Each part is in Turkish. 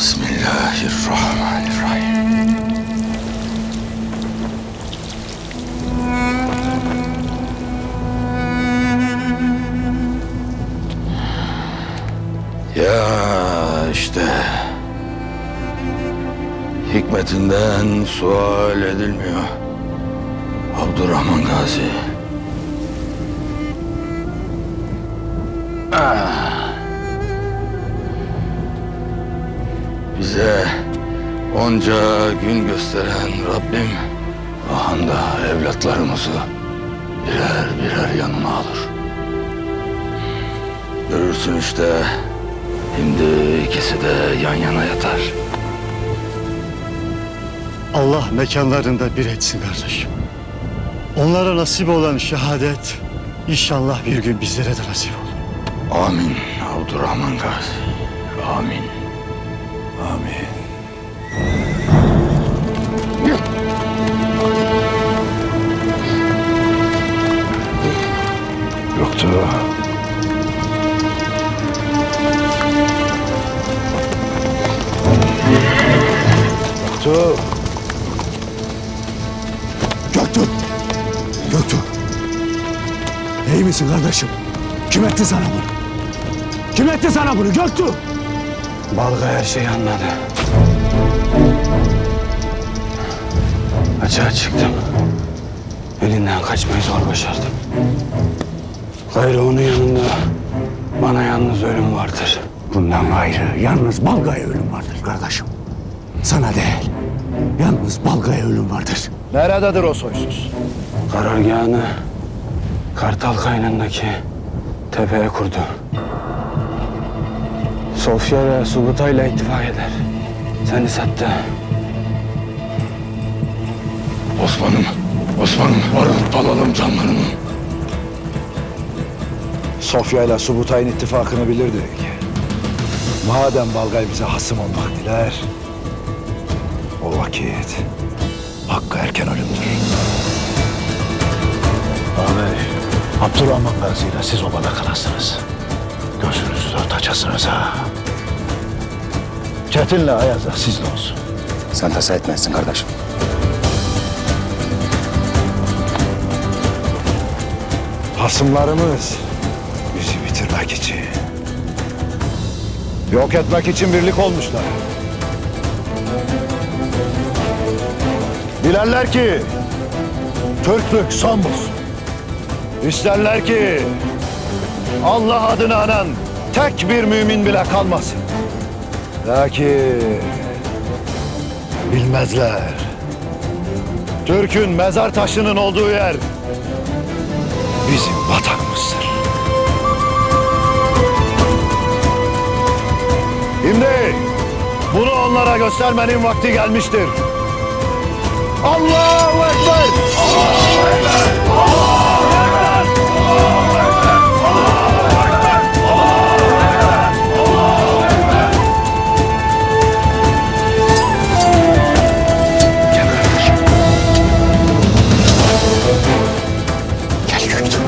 Bismillahirrahmanirrahim. Ya işte hikmetinden sual edilmiyor. Abdurrahman Gazi. Ah. Bize onca gün gösteren Rabbim ahanda evlatlarımızı birer birer yanına alır. Görürsün işte şimdi ikisi de yan yana yatar. Allah mekanlarında bir etsin kardeşim. Onlara nasip olan şehadet inşallah bir gün bizlere de nasip olur. Amin Abdurrahman Gazi. Yoktu. Yoktu. Göktuğ! Göktuğ! İyi misin kardeşim? Kim etti sana bunu? Kim etti sana bunu Göktuğ? Balga her şeyi anladı. Açığa çıktım. Elinden kaçmayı zor başardım. Gayrı onun yanında bana yalnız ölüm vardır. Bundan gayrı yalnız Balga'ya ölüm vardır kardeşim. Sana değil. Yalnız Balga'ya ölüm vardır. Nerededir o soysuz? Karargahını Kartal kaynındaki tepeye kurdu. Sofya ve Subutay'la ittifak eder. Seni sattı. Osman'ım, Osman'ım varıp alalım canlarını. Sofya ile Subutay'ın ittifakını bilirdik. Madem Balgay bize hasım olmak diler, o vakit hakkı erken ölümdür. Ağabey, Abdurrahman Gazi ile siz obada kalasınız. Gözünüzü dört açasınız ha. Çetin'le Ayaz da sizle olsun. Sen tasa etmezsin kardeşim. Hasımlarımız bizi bitirmek için, yok etmek için birlik olmuşlar. Bilerler ki Türklük son bulsun. İsterler ki Allah adını anan tek bir mümin bile kalmasın. Lakin bilmezler. Türk'ün mezar taşının olduğu yer bizim vatanımızdır. Onlara göstermenin vakti gelmiştir. Allahu Ekber! Gel Göktuğ.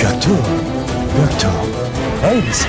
Göktuğ. Göktuğ. İyi misin?